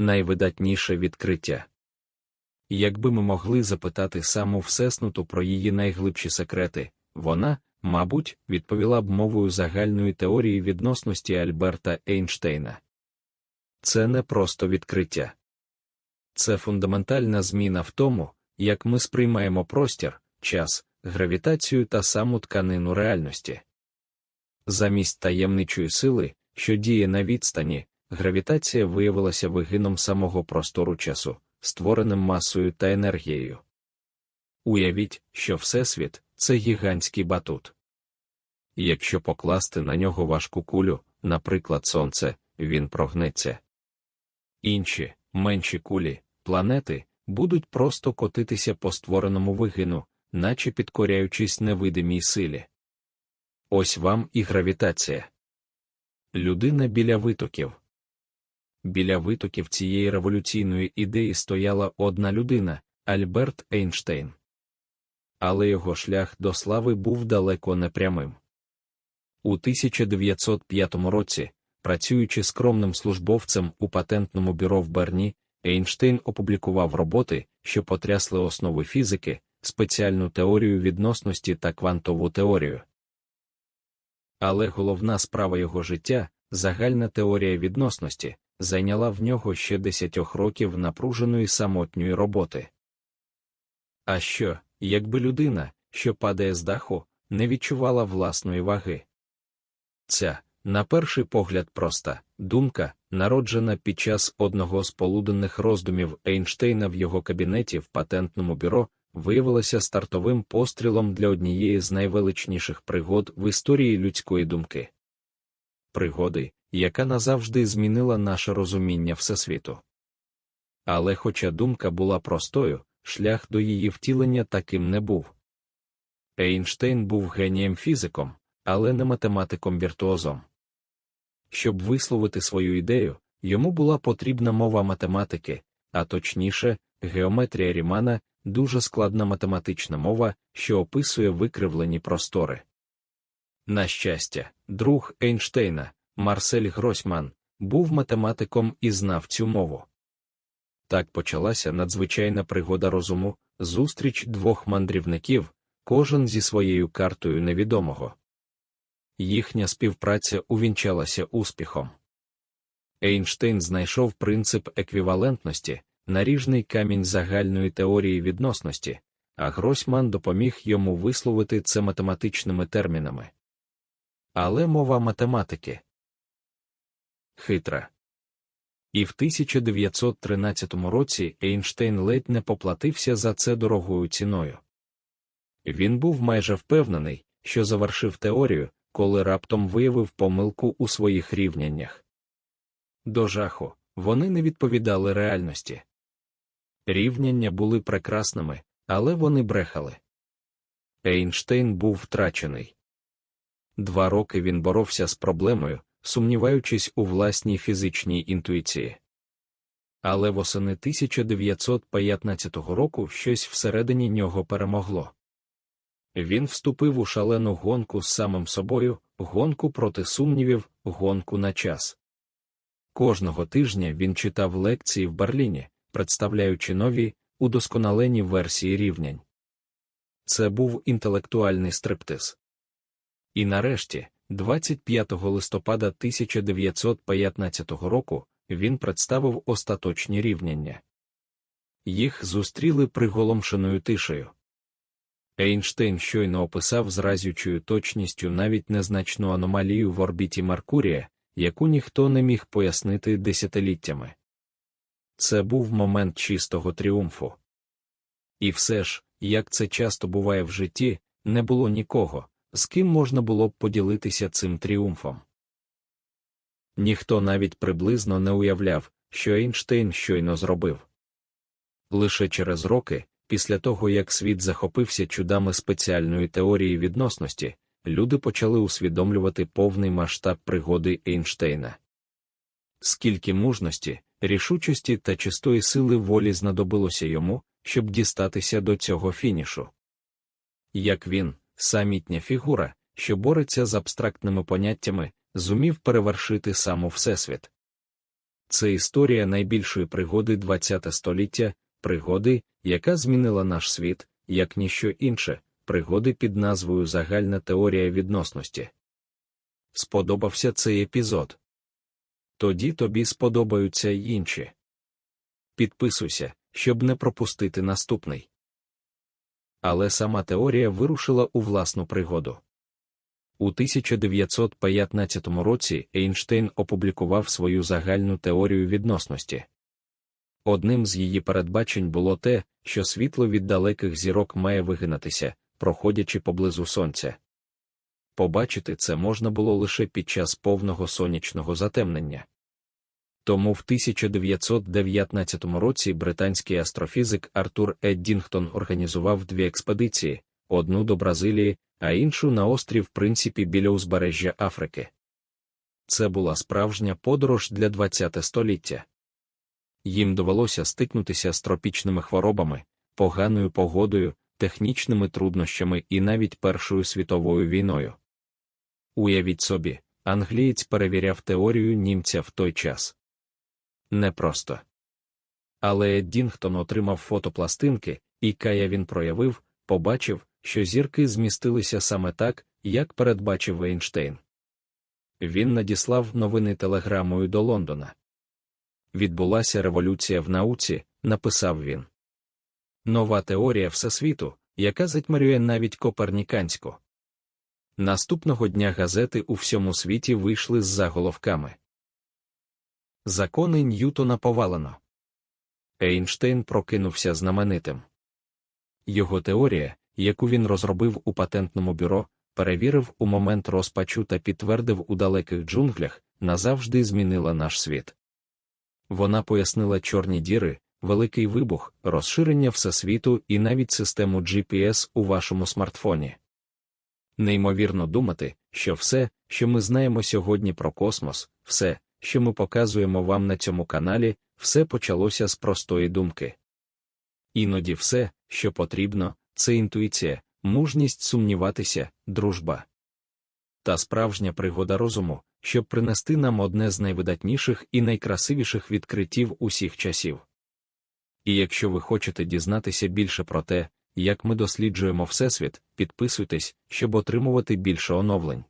найвидатніше відкриття. Якби ми могли запитати саму Всеснуту про її найглибші секрети, вона, мабуть, відповіла б мовою загальної теорії відносності Альберта Ейнштейна. Це не просто відкриття. Це фундаментальна зміна в тому, як ми сприймаємо простір, час, гравітацію та саму тканину реальності. Замість таємничої сили, що діє на відстані, гравітація виявилася вигином самого простору часу, створеним масою та енергією. Уявіть, що Всесвіт це гігантський батут. Якщо покласти на нього важку кулю, наприклад, Сонце, він прогнеться. Інші, менші кулі, планети, будуть просто котитися по створеному вигину, наче підкоряючись невидимій силі. Ось вам і гравітація. Людина біля витоків. Біля витоків цієї революційної ідеї стояла одна людина Альберт Ейнштейн. Але його шлях до слави був далеко не прямим. У 1905 році, працюючи скромним службовцем у патентному бюро в Берні, Ейнштейн опублікував роботи, що потрясли основи фізики, спеціальну теорію відносності та квантову теорію. Але головна справа його життя, загальна теорія відносності, зайняла в нього ще десятьох років напруженої самотньої роботи. А що, якби людина, що падає з даху, не відчувала власної ваги? Ця, на перший погляд, проста думка, народжена під час одного з полуденних роздумів Ейнштейна в його кабінеті в патентному бюро, виявилася стартовим пострілом для однієї з найвеличніших пригод в історії людської думки. Пригоди, яка назавжди змінила наше розуміння Всесвіту. Але хоча думка була простою, шлях до її втілення таким не був. Ейнштейн був генієм фізиком, але не математиком віртуозом. Щоб висловити свою ідею, йому була потрібна мова математики, а точніше, геометрія Рімана, дуже складна математична мова, що описує викривлені простори. На щастя, друг Ейнштейна, Марсель Гросьман, був математиком і знав цю мову. Так почалася надзвичайна пригода розуму, зустріч двох мандрівників, кожен зі своєю картою невідомого. Їхня співпраця увінчалася успіхом. Ейнштейн знайшов принцип еквівалентності, наріжний камінь загальної теорії відносності, а Гросьман допоміг йому висловити це математичними термінами. Але мова математики хитра. І в 1913 році Ейнштейн ледь не поплатився за це дорогою ціною. Він був майже впевнений, що завершив теорію, коли раптом виявив помилку у своїх рівняннях. До жаху, вони не відповідали реальності. Рівняння були прекрасними, але вони брехали. Ейнштейн був втрачений. Два роки він боровся з проблемою, сумніваючись у власній фізичній інтуїції. Але восени 1915 року щось всередині нього перемогло. Він вступив у шалену гонку з самим собою, гонку проти сумнівів, гонку на час. Кожного тижня він читав лекції в Берліні, представляючи нові, удосконалені версії рівнянь. Це був інтелектуальний стриптиз. І нарешті, 25 листопада 1915 року, він представив остаточні рівняння. Їх зустріли приголомшеною тишею. Ейнштейн щойно описав з разючою точністю навіть незначну аномалію в орбіті Меркурія, яку ніхто не міг пояснити десятиліттями. Це був момент чистого тріумфу. І все ж, як це часто буває в житті, не було нікого, з ким можна було б поділитися цим тріумфом. Ніхто навіть приблизно не уявляв, що Ейнштейн щойно зробив. Лише через роки, після того як світ захопився чудами спеціальної теорії відносності, люди почали усвідомлювати повний масштаб пригоди Ейнштейна. Скільки мужності, рішучості та чистої сили волі знадобилося йому, щоб дістатися до цього фінішу. Як він, самітня фігура, що бореться з абстрактними поняттями, зумів перевершити саму Всесвіт. Це історія найбільшої пригоди ХХ століття, пригоди, яка змінила наш світ, як ніщо інше, пригоди під назвою Загальна теорія відносності. Сподобався цей епізод? Тоді тобі сподобаються й інші. Підписуйся, щоб не пропустити наступний. Але сама теорія вирушила у власну пригоду. У 1915 році Ейнштейн опублікував свою загальну теорію відносності. Одним з її передбачень було те, що світло від далеких зірок має вигинатися, проходячи поблизу сонця. Побачити це можна було лише під час повного сонячного затемнення. Тому в 1919 році британський астрофізик Артур Еддінгтон організував дві експедиції: одну до Бразилії, а іншу на острів Принципі біля узбережжя Африки. Це була справжня подорож для ХХ століття. Їм довелося стикнутися з тропічними хворобами, поганою погодою, технічними труднощами і навіть Першою світовою війною. Уявіть собі, англієць перевіряв теорію німця в той час. Непросто. Але Еддінгтон отримав фотопластинки, і кая він проявив, побачив, що зірки змістилися саме так, як передбачив Ейнштейн. Він надіслав новини телеграмою до Лондона. Відбулася революція в науці, написав він. Нова теорія Всесвіту, яка затьмарює навіть коперніканську. Наступного дня газети у всьому світі вийшли з заголовками. Закони Ньютона повалено. Ейнштейн прокинувся знаменитим. Його теорія, яку він розробив у патентному бюро, перевірив у момент розпачу та підтвердив у далеких джунглях, назавжди змінила наш світ. Вона пояснила чорні діри, великий вибух, розширення всесвіту і навіть систему GPS у вашому смартфоні. Неймовірно думати, що все, що ми знаємо сьогодні про космос, все, що ми показуємо вам на цьому каналі, все почалося з простої думки. Іноді все, що потрібно, це інтуїція, мужність сумніватися, дружба. Та справжня пригода розуму, щоб принести нам одне з найвидатніших і найкрасивіших відкриттів усіх часів. І якщо ви хочете дізнатися більше про те, як ми досліджуємо Всесвіт, підписуйтесь, щоб отримувати більше оновлень.